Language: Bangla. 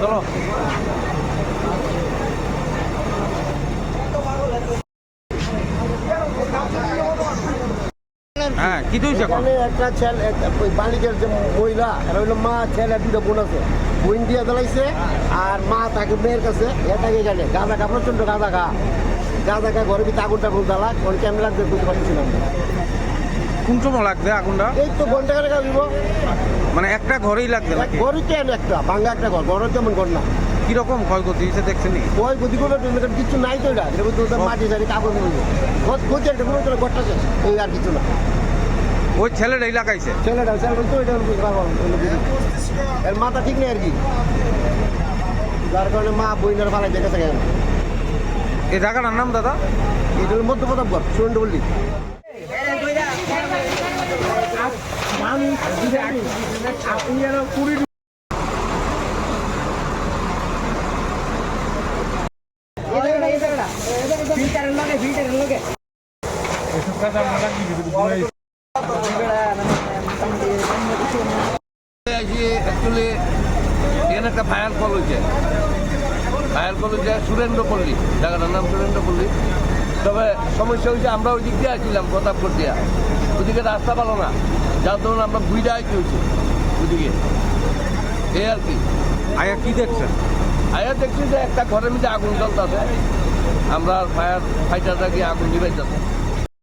চলো। হ্যাঁ কি তুই এখানে? একটা ছেলে যে মহিলা এরা হইল মা ছেলে দুটো বোন আছে। বোন দিয়ে দিলাইছে আর মা তাকে মেয়ের কাছে এটাকে এখানে। গাঁদা খা প্রচণ্ড গাঁদা খা। গাঁদা খা ঘরে ভিতরে আগুন টাগুন জ্বালা কোন ক্যামেরা দিয়ে বুঝতে পারছিলাম। কোন সময় লাগবে আগুনটা? এই তো ঘণ্টা করে দিব। মানে একটা ঘরেই লাগবে নাকি? ঘরই কেন একটা ভাঙ্গা একটা ঘর ঘর তেমন ঘর না। কীরকম ক্ষয়ক্ষতি হয়েছে দেখছেন নাকি ওই গতি করে কিছু নাই তো এটা এটা? মাটি সারি ঘর ঘুরছে একটা কোনো ঘরটা শেষ এই আর কিছু না ওই ছেলেটাই লাগাইছে ছেলেটা ছেলেটা তো এটা। এর মাথা ঠিক নেই আর কি যার কারণে মা বইনার ফালাই দেখেছে কেন এই জায়গাটার নাম দাদা এটা হলো মধ্য প্রতাপগড় সুরেন্দ্র বল্লি এখানে একটা ফায়ার কল হয়েছে ফায়ার কল হয়েছে সুরেন্দ্র পল্লী জায়গাটার নাম সুরেন্দ্র পল্লী তবে সমস্যা হয়েছে আমরা ওই দিক দিয়ে আসছিলাম প্রতাপগড় দিয়া ওদিকে রাস্তা ভালো না যার ধরুন আমরা বুঝতে আইতে হয়েছে ওদিকে এই আর কি আয়া কি দেখছেন? আয়া দেখছি যে একটা ঘরের মধ্যে আগুন জ্বলতেছে। আমরা ফায়ার ফাইটাররা গিয়ে আগুন নিবাইতেছে